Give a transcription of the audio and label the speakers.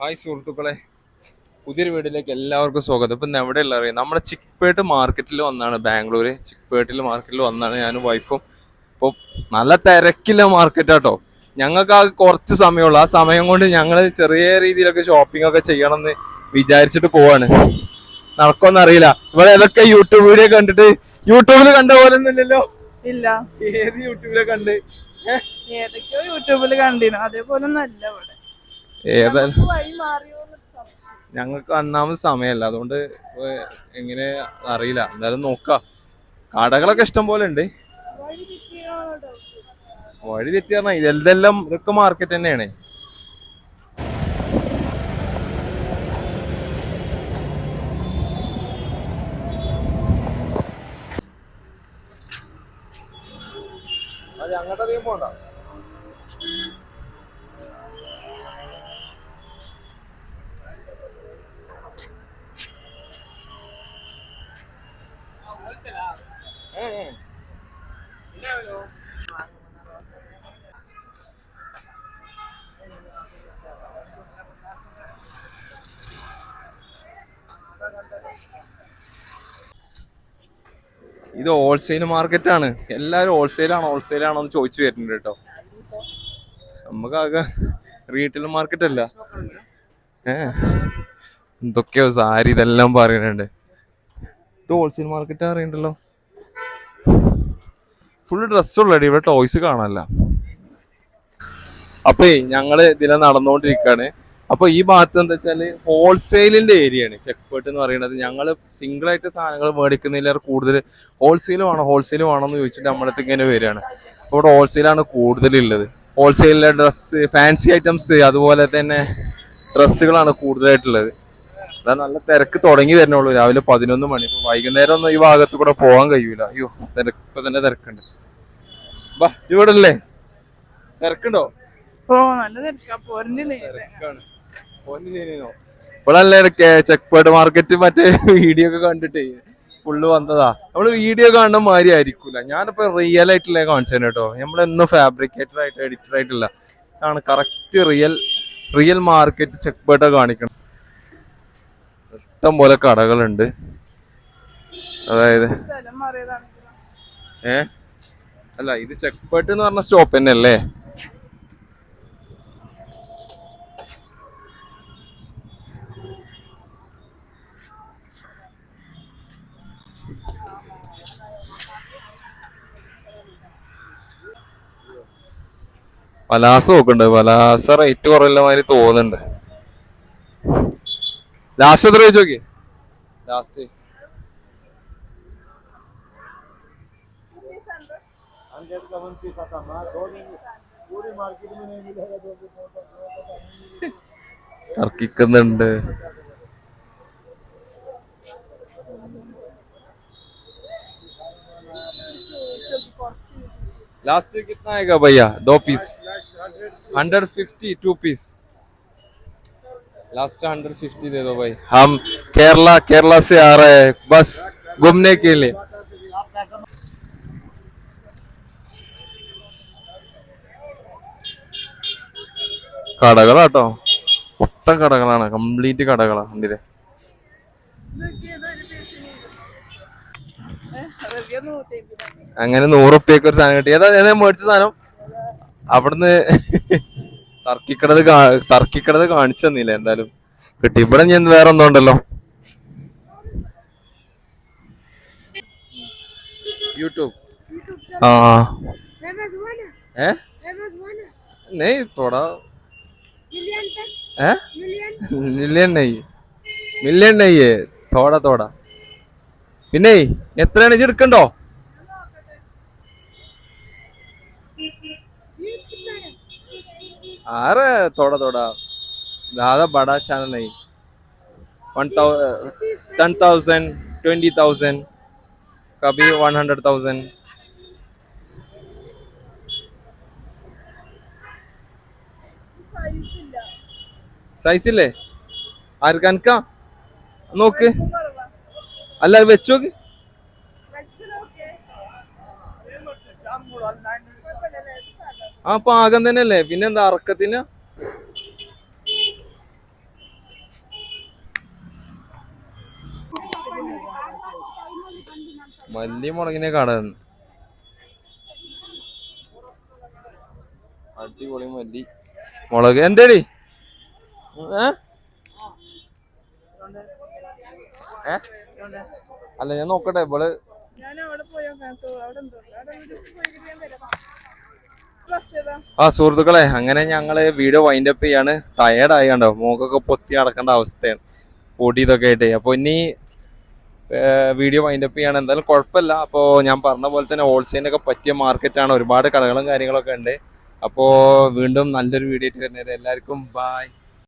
Speaker 1: Hi സുഹൃത്തുക്കളെ. പുതിയൊരു വീഡിയോയിലേക്ക് എല്ലാവർക്കും സ്വാഗതം. ഇപ്പം എവിടെ ഉള്ള അറിയാം? നമ്മുടെ ചിക്പേട്ട് മാർക്കറ്റിൽ വന്നാണ് ബാംഗ്ലൂര്. ചിക്പേട്ടിൽ മാർക്കറ്റിൽ വന്നാണ് ഞാനും വൈഫും. ഇപ്പോൾ നല്ല തിരക്കില്ല മാർക്കറ്റ് കേട്ടോ ഞങ്ങൾക്ക് ആ കുറച്ച് സമയമുള്ളൂ. ആ സമയം കൊണ്ട് ഞങ്ങൾ ചെറിയ രീതിയിലൊക്കെ ഷോപ്പിംഗ് ഒക്കെ ചെയ്യണം എന്ന് വിചാരിച്ചിട്ട് പോവാണ്. നടക്കുമെന്ന് അറിയില്ല. ഇവിടെ ഏതൊക്കെ യൂട്യൂബ് വീഡിയോ കണ്ടിട്ട്? യൂട്യൂബിൽ കണ്ട പോലെ ഒന്നുമില്ലല്ലോ
Speaker 2: ഇല്ല.
Speaker 1: ഏത് യൂട്യൂബിലെ കണ്ട്?
Speaker 2: ഏതൊക്കെയോ യൂട്യൂബിൽ കണ്ടിരുന്നു. അതേപോലെ ഒന്നല്ല ഇവിടെ.
Speaker 1: ഏതാ
Speaker 2: നമുക്ക് വഴി മാറിയോ എന്നൊരു സംശയം.
Speaker 1: ഞങ്ങൾക്ക് അന്നാമത് സമയമല്ല അതുകൊണ്ട് എങ്ങനെ അറിയില്ല. എന്തായാലും നോക്കാം. കടകളൊക്കെ ഇഷ്ടം പോലെ ഉണ്ട്.
Speaker 2: വഴി
Speaker 1: തെറ്റി പറഞ്ഞാൽ ഇതെല്ലാം ഇതൊക്കെ മാർക്കറ്റ് തന്നെയാണ്. അതെ അങ്ങോട്ടധികം പോണ്ട. ഇത് ഹോൾസെയിൽ മാർക്കറ്റ് ആണ്. ഹോൾസെയിൽ ഹോൾസെയിലാണോ ഹോൾസെയിൽ ആണോ എന്ന് ചോദിച്ചു വരുന്നുണ്ട് കേട്ടോ. നമുക്കാകെ റീറ്റെയിൽ മാർക്കറ്റ് അല്ല. ഏ എന്തൊക്കെയോ സാരി ഇതെല്ലാം പറയുന്നുണ്ട്. ഇത് ഹോൾസെയിൽ മാർക്കറ്റ് അറിയണ്ടല്ലോ. ഫുള്ള് ഡ്രസ്സുള്ളടി ഇവിടെ ടോയ്സ് കാണാനല്ല. അപ്പേ ഞങ്ങൾ ഇതിലെ നടന്നുകൊണ്ടിരിക്കുകയാണ് അപ്പൊ ഈ ഭാഗത്ത് എന്താ വെച്ചാൽ ഹോൾസെയിലിന്റെ ഏരിയ ആണ്. ചെക്ക്പേട്ട് എന്ന് പറയുന്നത്. ഞങ്ങൾ സിംഗിൾ ആയിട്ട് സാധനങ്ങൾ മേടിക്കുന്നതിലേറെ കൂടുതൽ ഹോൾസെയിൽ വേണോ? ഹോൾസെയിൽ വേണോ എന്ന് ചോദിച്ചിട്ട് നമ്മുടെ അടുത്ത് ഇങ്ങനെ വരികയാണ്. ഇവിടെ ഹോൾസെയിലാണ് കൂടുതലുള്ളത്. ഹോൾസെയിലെ ഡ്രസ്സ് ഫാൻസി ഐറ്റംസ് അതുപോലെ തന്നെ ഡ്രസ്സുകളാണ് കൂടുതലായിട്ടുള്ളത്. അതാ നല്ല തിരക്ക് തുടങ്ങി വരുന്നുള്ളൂ. രാവിലെ പതിനൊന്ന് മണി. വൈകുന്നേരം ഒന്നും ഈ ഭാഗത്ത് കൂടെ പോകാൻ കഴിയൂല. അയ്യോ തിരക്ക് തന്നെ തിരക്കുണ്ട്. ബാ ഇവിടെ അല്ലേ തിരക്കുണ്ടോ? ഇപ്പോഴല്ലേ ചെക്ക് പോയിട്ട് മാർക്കറ്റ് മറ്റേ വീഡിയോ ഒക്കെ കണ്ടിട്ടേ ഫുള്ള് വന്നതാ. നമ്മൾ വീഡിയോ കാണുന്ന മാതിരി ആയിരിക്കൂല. ഞാനിപ്പോ റിയൽ ആയിട്ടുള്ള കാണിച്ചു കേട്ടോ. നമ്മളെന്നും ഫാബ്രിക്കേറ്റർ ആയിട്ട് എഡിറ്റർ ആയിട്ടില്ല. ഇതാണ് correct real real market check പോയിട്ട് കാണിക്കണം. ഇഷ്ടം പോലെ കടകളുണ്ട്. അതായത്
Speaker 2: ഏഹ്
Speaker 1: ഏ? അല്ല ഇത് ചെക്ക് പോയിട്ട് എന്ന് പറഞ്ഞ സ്റ്റോപ്പ് തന്നെ അല്ലേ പലാസ നോക്കുന്നുണ്ട്. പലാസ റേറ്റ് കുറവില്ല മാതിരി തോന്നുന്നുണ്ട്. ലാസ്റ്റ് എത്ര ചോദിച്ചു നോക്കി ലാസ്റ്റ് തർക്കിക്കുന്നുണ്ട് लास्ट कितना आएगा भैया दो piece hundred fifty two piece last hundred fifty दे दो भाई हम केरला केरला से आ रहे हैं बस घूमने के लिए കടകളാട്ടോ മൊത്തം കടകളാണ് കംപ്ലീറ്റ് കടകളാണ് കണ്ടില്ലേ
Speaker 2: ഇതൊക്കെ ഏതൊരു പീസിന് അതൊക്കെ നൂറ്റിയമ്പത്
Speaker 1: അങ്ങനെ നൂറുപ്യക്ക് ഒരു സാധനം കിട്ടി ഏതാ ഏതാ മേടിച്ച സാധനം അവിടുന്ന് തർക്കിക്കടത് കാ- തർക്കിക്കടത് കാണിച്ചു തന്നില്ല എന്തായാലും കിട്ടി ഇവിടെ ഞാൻ വേറെ ഒന്നും ഉണ്ടല്ലോ यूट्यूब हाँ
Speaker 3: फेमस हुआ ना
Speaker 1: है
Speaker 3: फेमस हुआ ना
Speaker 1: नहीं थोड़ा മില്യൺ നെയ് മില്യൺ നെയ്യ് തോട തോട പിന്നെ എത്രയാണ് ഇത് എടുക്കണ്ടോ
Speaker 3: व्यूज कितना है
Speaker 1: आरे थोड़ा थोड़ा ज्यादा बड़ा चैनल नहीं one ten thousand twenty thousand कभी वन हंड्रेड थाउजेंड
Speaker 2: സൈസ് ഇല്ലേ?
Speaker 1: കാ നോക്ക്. അല്ല അത് വെച്ച് നോക്ക്. ആ പാകം തന്നെ അല്ലേ പിന്നെന്താ അറക്കത്തിന്? വലിയ മുളകിനെ കാണാൻ. അടിപൊളി മല്ലി. മുളക്. എന്തേടി? അല്ല ഞാൻ നോക്കട്ടെ
Speaker 2: ഇവൾ ചെയ്താ.
Speaker 1: ആ സുഹൃത്തുക്കളെ അങ്ങനെ ഞങ്ങൾ വീഡിയോ വൈൻഡ് അപ്പ് ചെയ്യാണ്. ടയേർഡായി കണ്ടോ മോക്കൊക്കെ പൊത്തി അടക്കേണ്ട അവസ്ഥയാണ്. പൊടി ഇതൊക്കെ ആയിട്ട്. അപ്പൊ ഇനി വീഡിയോ വൈൻഡ് അപ്പ് ചെയ്യാണ്. എന്തായാലും കുഴപ്പമില്ല. അപ്പോൾ ഞാൻ പറഞ്ഞ പോലെ തന്നെ ഹോൾസെയിലൊക്കെ പറ്റിയ മാർക്കറ്റാണ് ഒരുപാട് കടകളും കാര്യങ്ങളൊക്കെ ഉണ്ട്. അപ്പോ വീണ്ടും നല്ലൊരു വീഡിയോ ആയിട്ട് വരുന്നത് എല്ലാവർക്കും ബായ്